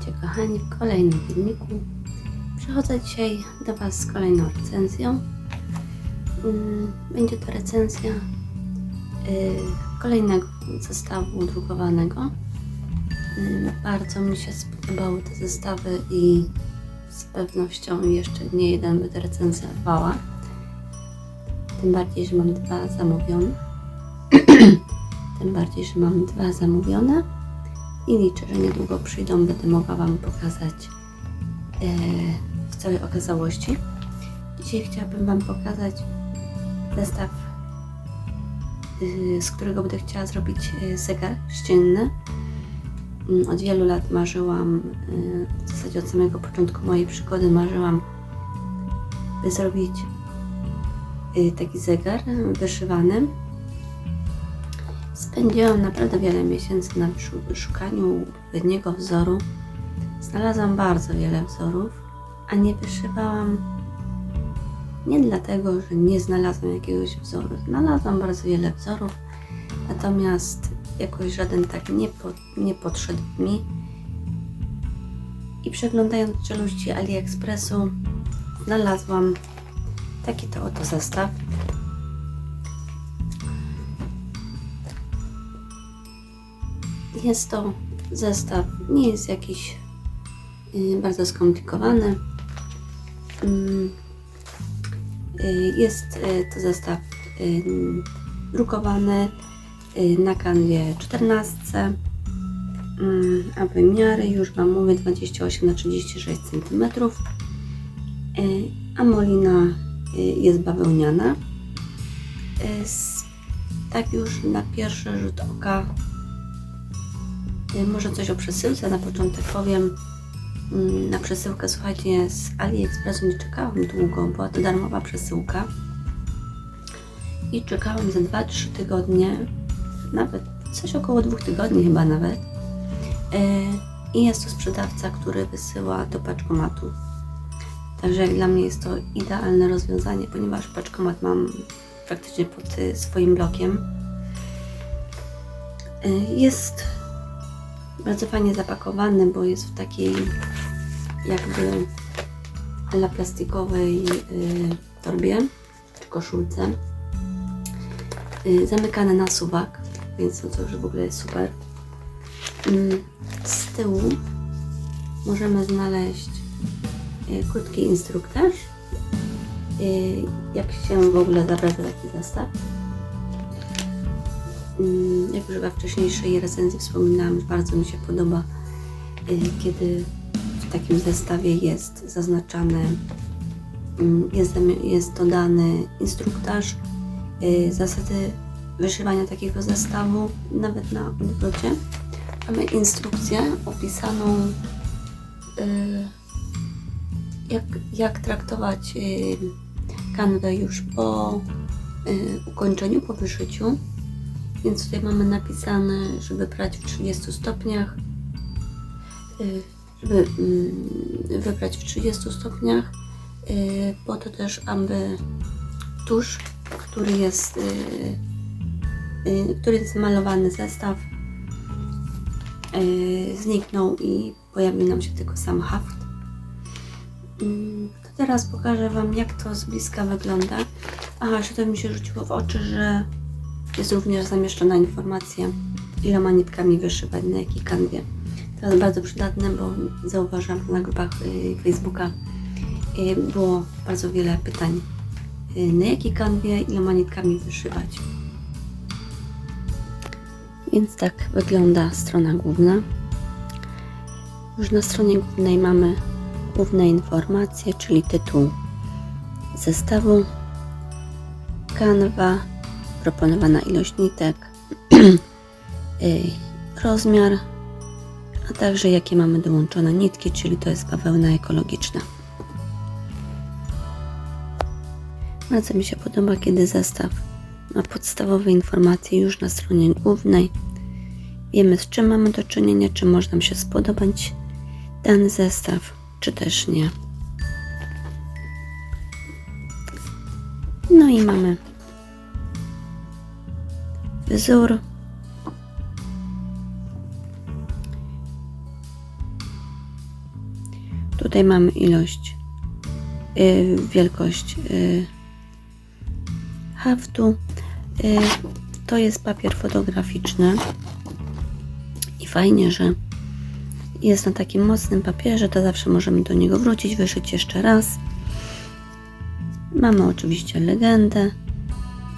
Witajcie kochani w kolejnym filmiku. Przychodzę dzisiaj do Was z kolejną recenzją. Mm, Będzie to recenzja y, kolejnego zestawu drukowanego. Y, Bardzo mi się spodobały te zestawy i z pewnością jeszcze nie jeden recenzję dbała. Tym bardziej, że mam dwa zamówione. Tym bardziej, że mam dwa zamówione i liczę, że niedługo przyjdą, będę mogła Wam pokazać e, w całej okazałości. Dzisiaj chciałabym Wam pokazać zestaw, y, z którego będę chciała zrobić y, zegar ścienny. Mm, Od wielu lat marzyłam, y, w zasadzie od samego początku mojej przygody marzyłam, by zrobić taki zegar wyszywany Spędziłam naprawdę wiele miesięcy na szukaniu odpowiedniego wzoru. Znalazłam bardzo wiele wzorów, a nie wyszywałam nie dlatego, że nie znalazłam jakiegoś wzoru. Znalazłam bardzo wiele wzorów, natomiast jakoś żaden tak nie, po, nie podszedł mi. I przeglądając czeluści AliExpressu, znalazłam taki to oto zestaw. Jest to zestaw, nie jest jakiś y, bardzo skomplikowany. Mm, y, Jest y, to zestaw drukowany na kanwie 14, mm, a wymiary już Wam mówię 28 na 36 cm. A molina jest bawełniana. Tak już na pierwszy rzut oka Może coś o przesyłce na początek powiem. Mm, Na przesyłkę, słuchajcie, z AliExpressu nie czekałam długo, była to darmowa przesyłka. I czekałam za 2-3 tygodnie, nawet coś około 2 tygodni chyba nawet. Y, I jest to sprzedawca, który wysyła do paczkomatu. Także dla mnie jest to idealne rozwiązanie, ponieważ paczkomat mam praktycznie pod y, swoim blokiem. Y, Jest bardzo fajnie zapakowany, bo jest w takiej jakby ala plastikowej y, torbie czy koszulce. Y, zamykane na suwak, więc to już w ogóle jest super. Mm, z tyłu możemy znaleźć y, krótki instruktaż, jak się w ogóle zabraza taki zestaw. Mm, Jak już we wcześniejszej recenzji wspominałam, bardzo mi się podoba, y, kiedy w takim zestawie jest zaznaczane, mm, jest, jest dodany instruktaż, y, zasady wyszywania takiego zestawu, nawet na odwrocie. Mamy instrukcję opisaną, y, jak, jak traktować kanwę już po ukończeniu, po wyszyciu. Więc tutaj mamy napisane, żeby prać w 30 stopniach, y, żeby mm, wybrać w 30 stopniach, y, po to też, aby tusz, który jest, y, który jest malowany zestaw, zniknął i pojawił nam się tylko sam haft. Mm, To teraz pokażę Wam, jak to z bliska wygląda. Aha, jeszcze to mi się rzuciło w oczy, że jest również zamieszczona informacja, iloma nitkami wyszywać, na jakiej kanwie. To jest bardzo przydatne, bo zauważyłam że na grupach y, Facebooka y, było bardzo wiele pytań, y, na jakiej kanwie, iloma nitkami wyszywać. Więc tak wygląda strona główna. Już na stronie głównej mamy główne informacje, czyli tytuł zestawu, kanwa, proponowana ilość nitek, y, rozmiar, a także jakie mamy dołączone nitki, czyli to jest bawełna ekologiczna. Bardzo mi się podoba, kiedy zestaw ma podstawowe informacje już na stronie głównej. Wiemy z czym mamy do czynienia, czy może nam się spodobać dany zestaw, czy też nie. No i mamy wzór. Tutaj mamy ilość, y, wielkość y, haftu. Y, to jest papier fotograficzny i fajnie, że jest na takim mocnym papierze, to zawsze możemy do niego wrócić, wyszyć jeszcze raz. Mamy oczywiście legendę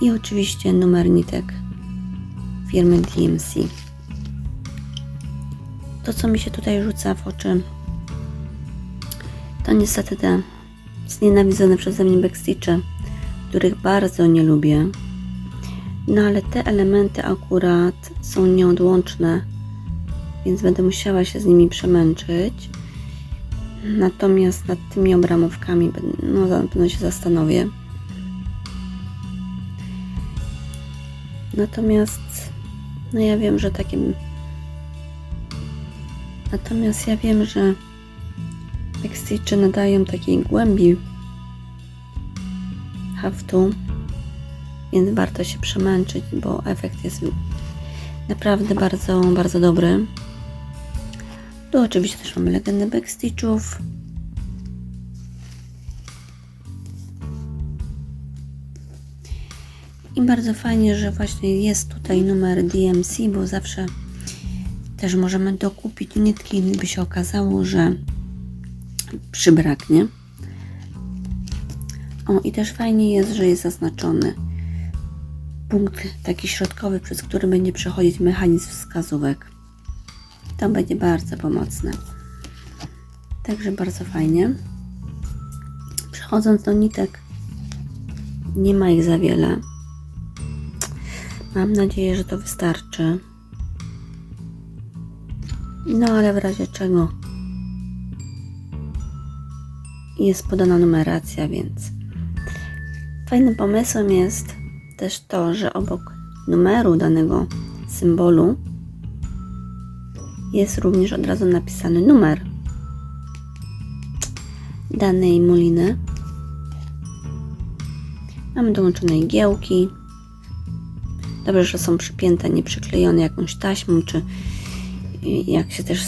i oczywiście numer nitek firmy DMC. To, co mi się tutaj rzuca w oczy, to niestety te znienawidzone przeze mnie backstitche, których bardzo nie lubię. No ale te elementy akurat są nieodłączne, więc będę musiała się z nimi przemęczyć. Natomiast nad tymi obramówkami no, na pewno się zastanowię. Natomiast no ja wiem, że takim Natomiast ja wiem, że backstitche nadają takiej głębi haftu, więc warto się przemęczyć, bo efekt jest naprawdę bardzo, bardzo dobry. Tu oczywiście też mamy legendę backstitchów. Bardzo fajnie, że właśnie jest tutaj numer DMC, bo zawsze też możemy dokupić nitki, gdyby się okazało, że przybraknie. O, i też fajnie jest, że jest zaznaczony punkt taki środkowy, przez który będzie przechodzić mechanizm wskazówek. To będzie bardzo pomocne. Także bardzo fajnie. Przechodząc do nitek, nie ma ich za wiele. Mam nadzieję, że to wystarczy. No ale w razie czego jest podana numeracja, więc fajnym pomysłem jest też to, że obok numeru danego symbolu jest również od razu napisany numer danej muliny. Mamy dołączone igiełki. Dobrze, że są przypięte, nie przyklejone jakąś taśmą, czy jak się też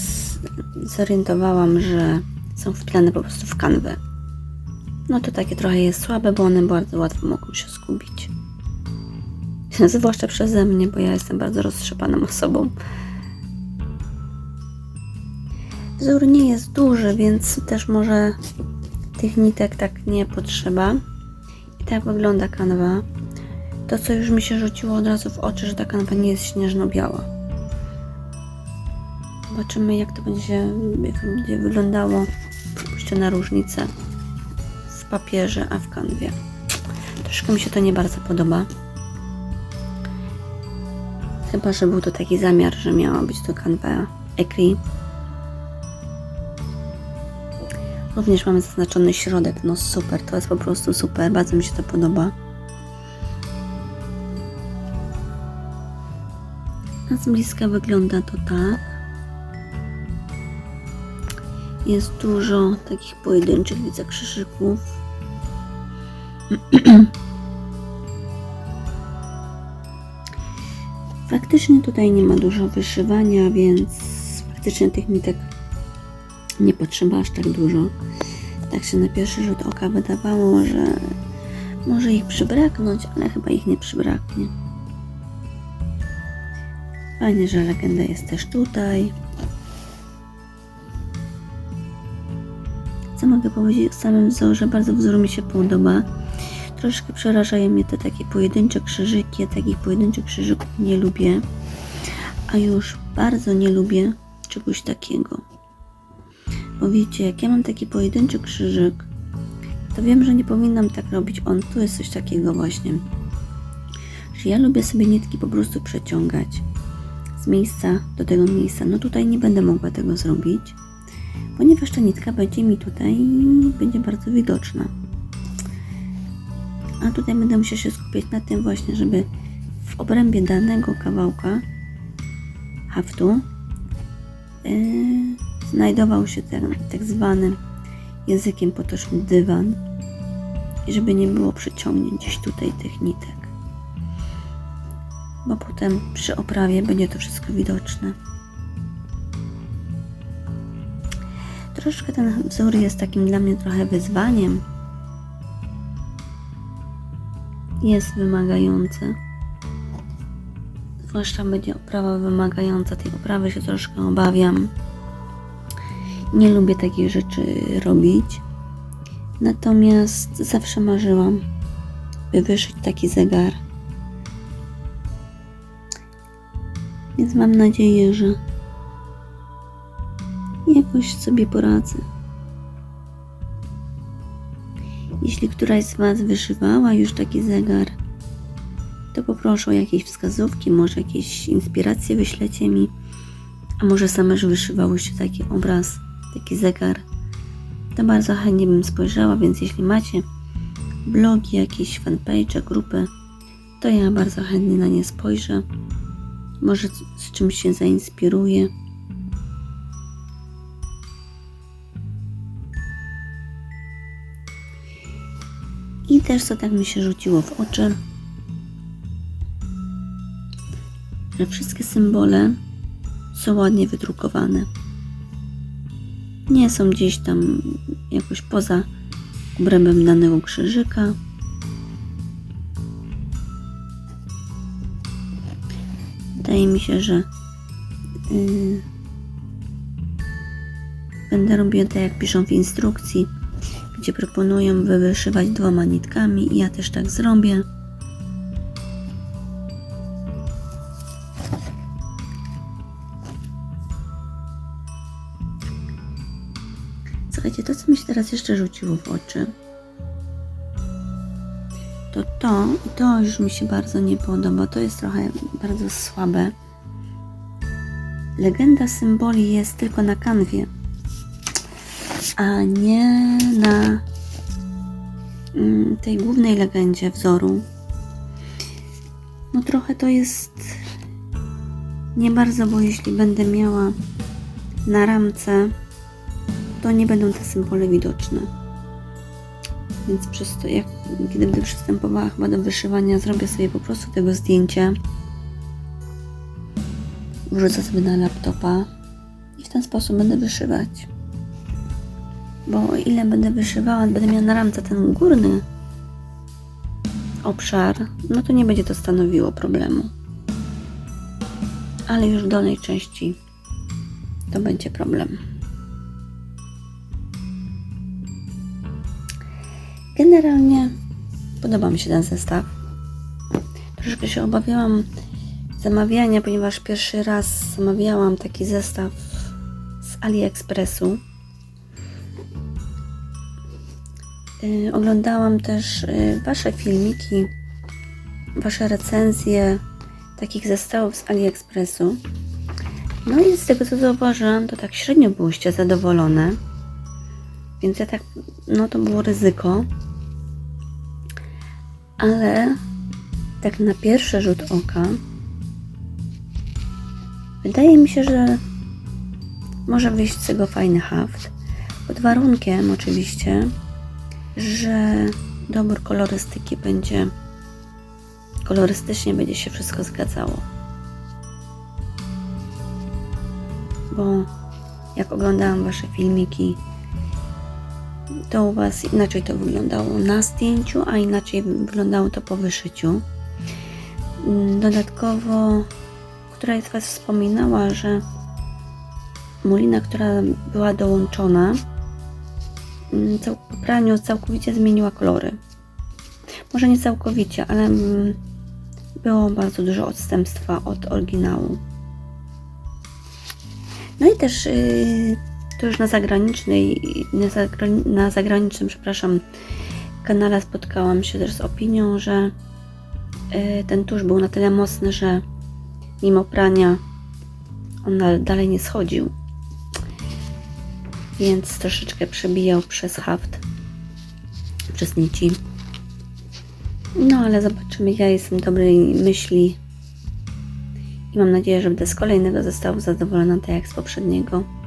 zorientowałam, że są wpinane po prostu w kanwę. No to takie trochę jest słabe, bo one bardzo łatwo mogą się zgubić. Zwłaszcza przeze mnie, bo ja jestem bardzo roztrzepaną osobą. Wzór nie jest duży, więc też może tych nitek tak nie potrzeba. I tak wygląda kanwa. To, co już mi się rzuciło od razu w oczy, że ta kanwa nie jest śnieżno-biała. Zobaczymy, jak to będzie, jak to będzie wyglądało. Przypuszczona różnica w papierze, a w kanwie. Troszkę mi się to nie bardzo podoba. Chyba, że był to taki zamiar, że miała być to kanwa Ecri. Również mamy zaznaczony środek. No super, to jest po prostu super. Bardzo mi się to podoba. Z bliska wygląda to tak. Jest dużo takich pojedynczych, widzę, krzyżyków. Faktycznie tutaj nie ma dużo wyszywania, więc faktycznie tych nitek nie potrzeba aż tak dużo. Tak się na pierwszy rzut oka wydawało, że może ich przybraknąć, ale chyba ich nie przybraknie. Fajnie, że legenda jest też tutaj. Co mogę powiedzieć o samym wzorze? Bardzo wzór mi się podoba. Troszkę przerażają mnie te takie pojedyncze krzyżyki. Ja takich pojedynczych krzyżyków nie lubię. A już bardzo nie lubię czegoś takiego. Bo wiecie, jak ja mam taki pojedynczy krzyżyk, to wiem, że nie powinnam tak robić. On tu jest coś takiego właśnie. Że ja lubię sobie nitki po prostu przeciągać z miejsca do tego miejsca. No tutaj nie będę mogła tego zrobić, ponieważ ta nitka będzie mi tutaj będzie bardzo widoczna. A tutaj będę musiała się skupić na tym właśnie, żeby w obrębie danego kawałka haftu yy, znajdował się ten tak zwany językiem potocznym dywan i żeby nie było przyciągnięć gdzieś tutaj tych nitek. Bo potem przy oprawie będzie to wszystko widoczne. troszkę ten wzór jest takim dla mnie trochę wyzwaniem. Jest wymagający. Zwłaszcza będzie oprawa wymagająca. Tej oprawy się troszkę obawiam. Nie lubię takich rzeczy robić. Natomiast zawsze marzyłam, by wyszyć taki zegar. Więc mam nadzieję, że jakoś sobie poradzę. Jeśli któraś z Was wyszywała już taki zegar, to poproszę o jakieś wskazówki, może jakieś inspiracje wyślecie mi, a może same już wyszywałyście taki obraz, taki zegar. To bardzo chętnie bym spojrzała, więc jeśli macie blogi, jakieś fanpage, grupy, to ja bardzo chętnie na nie spojrzę. Może z, czymś się zainspiruję. I też co tak mi się rzuciło w oczy, że wszystkie symbole są ładnie wydrukowane. Nie są gdzieś tam jakoś poza obrębem danego krzyżyka. Wydaje mi się, że yy, będę robiła tak jak piszą w instrukcji, gdzie proponują wywyszywać dwoma nitkami i ja też tak zrobię. Słuchajcie, to co mi się teraz jeszcze rzuciło w oczy, to to, i to już mi się bardzo nie podoba, to jest trochę bardzo słabe. Legenda symboli jest tylko na kanwie, a nie na mm, tej głównej legendzie wzoru. No trochę to jest nie bardzo, bo jeśli będę miała na ramce to nie będą te symbole widoczne. Więc przez to, jak, kiedy będę przystępowała chyba do wyszywania, zrobię sobie po prostu tego zdjęcia. Wrzucę sobie na laptopa i w ten sposób będę wyszywać. Bo ile będę wyszywała, będę miała na ramce ten górny obszar, no to nie będzie to stanowiło problemu. Ale już w dolnej części to będzie problem. Generalnie podoba mi się ten zestaw. Troszkę się obawiałam zamawiania, ponieważ pierwszy raz zamawiałam taki zestaw z AliExpressu. Yy, oglądałam też yy, Wasze filmiki, Wasze recenzje takich zestawów z AliExpressu. No i z tego co zauważyłam, to tak średnio byłyście zadowolone. Więc ja tak, no to było ryzyko. Ale tak na pierwszy rzut oka wydaje mi się, że może wyjść z tego fajny haft. Pod warunkiem oczywiście, że dobór kolorystyki będzie kolorystycznie będzie się wszystko zgadzało. Bo jak oglądałam Wasze filmiki, to u Was inaczej to wyglądało na zdjęciu, a inaczej wyglądało to po wyszyciu. Mm, dodatkowo, któraś z Was wspominała, że mulina, która była dołączona, mm, po praniu całkowicie zmieniła kolory. Może nie całkowicie, ale mm, było bardzo dużo odstępstwa od oryginału. No i też yy, to już na zagranicznej, na, na zagranicznym, przepraszam, kanale spotkałam się też z opinią, że y, ten tusz był na tyle mocny, że mimo prania on dalej nie schodził. Więc troszeczkę przebijał przez haft, przez nici. No ale zobaczymy. Ja jestem dobrej myśli i mam nadzieję, że będę z kolejnego zestawu zadowolona, tak jak z poprzedniego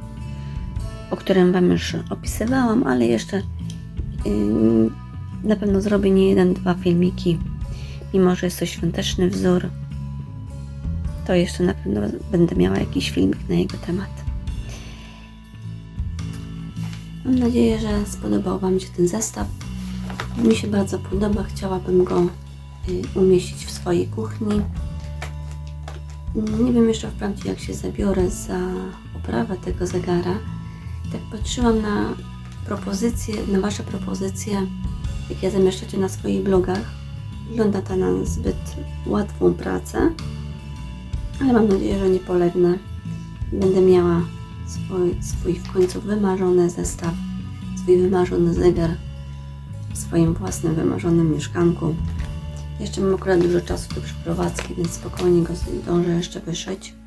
o którym Wam już opisywałam, ale jeszcze na pewno zrobię nie jeden, dwa filmiki. Mimo, że jest to świąteczny wzór, to jeszcze na pewno będę miała jakiś filmik na jego temat. Mam nadzieję, że spodobał Wam się ten zestaw. Mi się bardzo podoba, chciałabym go y, umieścić w swojej kuchni. Nie wiem jeszcze wprawdzie, jak się zabiorę za oprawę tego zegara. Tak patrzyłam na propozycje, na Wasze propozycje, jakie zamieszczacie na swoich blogach. Wygląda to na zbyt łatwą pracę, ale mam nadzieję, że nie polegnę. Będę miała swój, swój w końcu wymarzony zestaw, swój wymarzony zegar w swoim własnym wymarzonym mieszkanku. Jeszcze mam akurat dużo czasu do przeprowadzki, więc spokojnie go zdążę jeszcze wyszyć.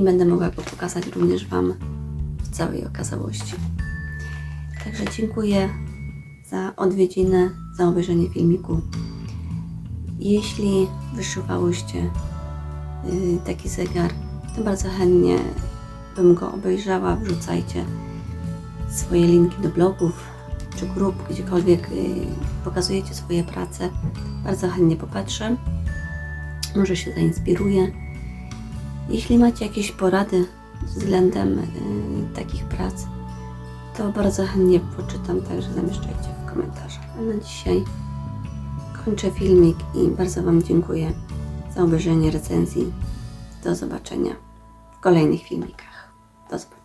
I będę mogła go pokazać również Wam w całej okazałości. Także dziękuję za odwiedziny, za obejrzenie filmiku. Jeśli wyszywałyście y, taki zegar, to bardzo chętnie bym go obejrzała. Wrzucajcie swoje linki do blogów czy grup, gdziekolwiek y, pokazujecie swoje prace. Bardzo chętnie popatrzę. Może się zainspiruję. Jeśli macie jakieś porady względem y, takich prac, to bardzo chętnie poczytam, także zamieszczajcie w komentarzach. A na dzisiaj kończę filmik i bardzo Wam dziękuję za obejrzenie recenzji. Do zobaczenia w kolejnych filmikach. Do zobaczenia.